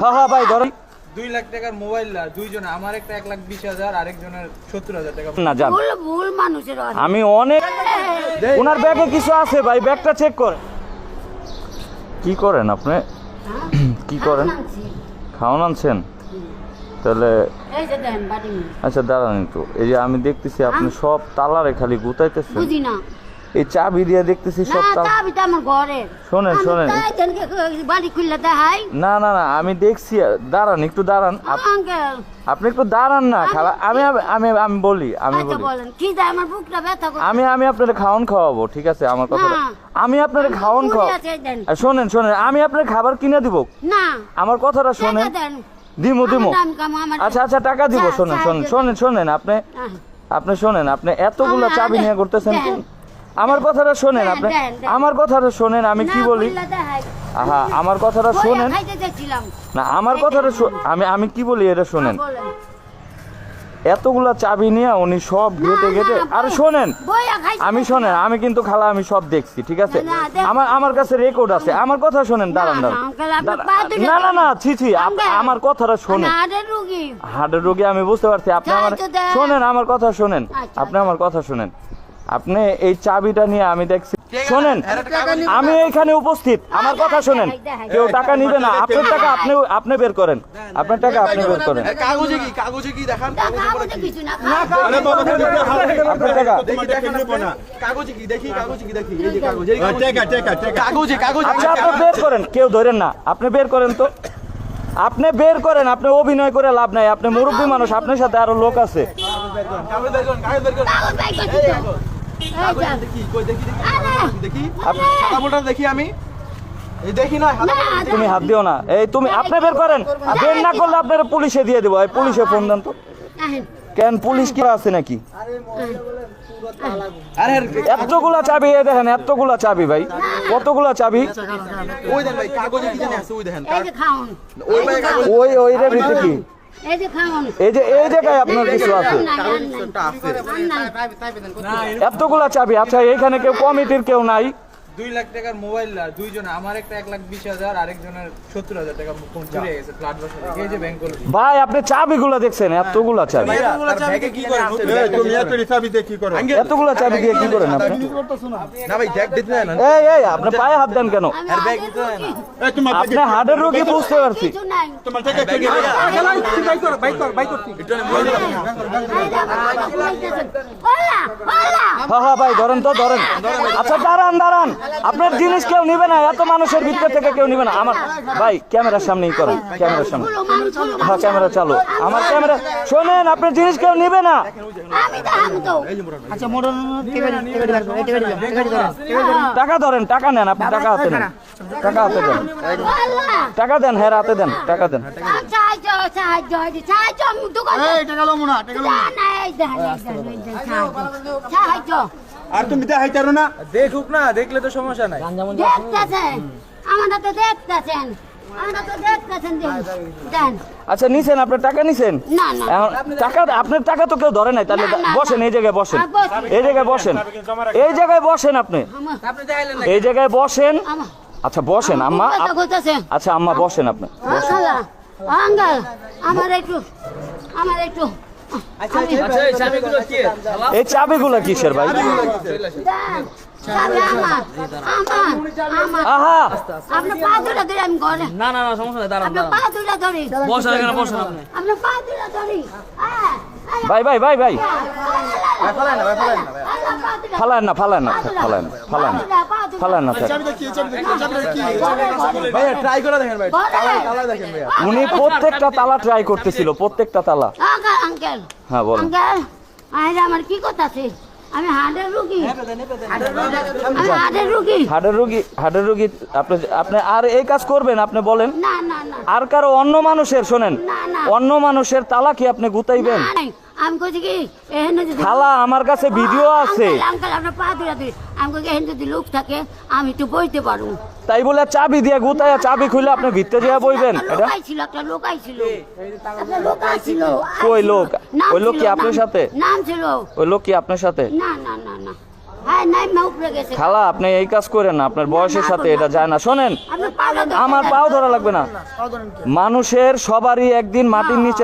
হ্যাঁ হ্যাঁ ভাই ধরেন। দুই লাখ টাকার মোবাইল আর দুইজনে আমার একটা এক লাখ বিশ হাজার আরেকজনের সত্তর হাজার টাকা। না যান। ভুল ভুল মানুষের আমি অনেক ওনার ব্যাগে কিছু আছে ভাই ব্যাগটা চেক করে কি করেন আপনি? কি করেন। খাওয়ান আনছেন? তাহলে। আচ্ছা দাঁড়ান একটু। এই যে আমি দেখতেছি আপনি সব তালারে খালি গুতাইতেছেন। না। এই চাবি দিয়ে দেখতেছি সব চাবিটা আমার ঘরের। শোনেন, আমি শোনেন। বাড়ি খুললে দেখাই? না না না আমি দেখছি দাঁড়ান একটু দাঁড়ান। আপ- আপনি একটু দাঁড়ান না খালা। আমি আমি আমি বলি আমি আচ্ছা বলি। কি যায় আমার বুকটা ব্যথা করে আমি আমি আপনার খাওয়ান খাওয়াবো ঠিক আছে আমার কথা আমি আপনার খাওয়ান খাওয়া। আর শোনেন শোনেন আমি আপনার খাবার কিনে দিব। না। আমার কথাটা শোনেন। দিমু দিমু। আচ্ছা আচ্ছা টাকা দিব শোনেন শোনেন শোনেন শোনেন আপনি আপনি শোনেন আপনি এতগুলো চাবি নিয়ে করতেছেন? আমার কথাটা শোনেন আপনি। দেন, দেন। আমার কথাটা শোনেন আমি কি বলি। আহা আমার কথাটা শোনেন। না আমার কথাটা আমি আমি কি বলি এটা শোনেন? হ্যাঁ, এতগুলা চাবি নিয়ে উনি সব ঘেটে ঘেটে আর শোনেন। আমি শোনেন আমি কিন্তু খালা আমি সব দেখছি ঠিক আছে? আমার আমার কাছে রেকর্ড আছে। আমার কথা শোনেন দাঁড়ান না, দাঁড়ান আপনি না না না ছি ছি আমার কথাটা শোনেন। হার্টের রোগী। আমি বুঝতে পারছি। আপনি আমার শোনেন আমার কথা শোনেন। আচ্ছা, আপনি আমার কথা শোনেন। আপনি এই চাবিটা নিয়ে আমি দেখছি। শোনেন আমি এইখানে উপস্থিত। আমার কথা শোনেন। কেউ টাকা নিবে না। আপনার টাকা আপনি আপনি বের করেন। আপনার টাকা আপনি বের করেন। কাগজে কি কাগজে কি? দেখান কাগজে কিছু না, আপনার টাকা। কাগজে কি দেখি কাগজে কি দেখি এই যে কাগজ এই কাগজ। কাগজে কাগজে আচ্ছা আপনি বের করেন কেউ ধরেন না। আপনি বের করেন তো। আপনি বের করেন আপনি অভিনয় করে লাভ নাই। আপনি মুরব্বী মানুষ আপনার সাথে আরও লোক আছে। দেখি আমি। তুমি হাত দিও না। এই তুমি আপনি বের করেন। বের না করলে আপনার পুলিশে দিয়ে দেবো। এই পুলিশে ফোন দেন তো। কেন পুলিশ কি আছে নাকি? আরে এতগুলা চাবি দেখেন এতগুলা চাবি ভাই। কতগুলা চাবি? ওই দেন ভাই কাগজে কি জানি আছে ওই দেখেন এই যে খাওন। ওই ওই ওই রে ভিতরে কি? এই যে এই জায়গায় আপনার কিছু আছে। এতগুলা চাবি আচ্ছা এখানে কেউ কমিটির কেউ নাই দুই লাখ টাকার মোবাইল দুইজনে আমার একটা এক লাখ বিশ হাজার আরেকজনের সত্তর হাজার টাকা ফোন চুরি হয়ে গেছে ফ্ল্যাট বাসা থেকে এই যে ব্যাংক ভাই আপনি চাবিগুলা দেখছেন এতগুলা চাবি কি করেন তুমি এত হিসাবি দিয়ে কি করো এতগুলা চাবি দিয়ে কি করেন আপনি না ভাই দেখ দিতে না এই এই আপনি পায়ে হাত দেন কেন। এই তোমার আপনি হার্টের রোগী বুঝতে পারছি। তোমার ওলা, ওলা। হ্যাঁ হ্যাঁ ভাই ধরেন তো ধরেন। আচ্ছা দাঁড়ান দাঁড়ান। আপনার জিনিস কেউ নিবে না এত মানুষের ভিতর থেকে কেউ নিবে না। আমার ভাই ক্যামেরার সামনেই করেন ক্যামেরার সামনে। হ্যাঁ ক্যামেরা চালু। আমার ক্যামেরা শোনেন আপনার জিনিস কেউ নিবে না। তো। টাকা ধরেন টাকা নেন আপনি টাকা হাতে নেন। টাকা হাতে দেন। টাকা দেন হ্যাঁ হাতে দেন টাকা দেন। আর তুমি দেখাইতারো না? দেখুক না দেখলে তো সমস্যা নাই। দেখতেছেন, আমারা তো দেখতেছেন। আচ্ছা নিছেন আপনার টাকা নিছেন? না, না। এখন টাকা আপনার টাকা তো কেউ ধরে নাই তাহলে বসেন এই জায়গায় বসেন। হ্যাঁ, এই জায়গায় বসেন। এই জায়গায় বসেন আপনি। এই জায়গায় বসেন। আচ্ছা বসেন আম্মা। আচ্ছা আম্মা বসেন আপনি। আমার একটু আমার একটু এই চাবিগুলো কিসের ভাই? না না না সমস্যা দাঁড়ান বসেন এখানে বসেন আপনি। ভাই ভাই ভাই ভাই। ফালায় না ফালায় না ফালায় না ফালায় না ফালায় না। না ভাইয়া ট্রাই করে দেখেন ভাই। তালা দেখেন ভাইয়া। উনি প্রত্যেকটা তালা ট্রাই করতেছিল প্রত্যেকটা তালা। আঙ্কেল হ্যাঁ বলেন। আঙ্কেল আমার কি কথা আছে? আমি হার্টের রুগী। আমি হার্টের রুগী। হার্টের রোগী হার্টের রোগী আপনি আপনি আর এই কাজ করবেন আপনি বলেন। না না না। আর কারও অন্য মানুষের শোনেন। না, না। অন্য মানুষের তালা কি আপনি গুতাইবেন? আমি কইছি কি যদি খালা আমার কাছে ভিডিও আছে। আঙ্কেল, আপনার পা আমি কই এখানে যদি লোক থাকে আমি একটু বইতে পারব তাই বলে চাবি দিয়ে গুতাইয়া চাবি খুলে আপনি ভিতরে বইবেন এটা? আইছিল একটা লোক আইছিল। একটা লোক আইছিল কই লোক? ওই লোক কি আপনার সাথে? নাম ছিল। ওই লোক কি আপনার সাথে? না না না না। হ্যাঁ নাই মা উপরে গেছে। খালা আপনি এই কাজ করেন না আপনার বয়সের সাথে এটা যায় না। শোনেন আমার পাও ধরা লাগবে না। মানুষের সবারই একদিন মাটির নিচে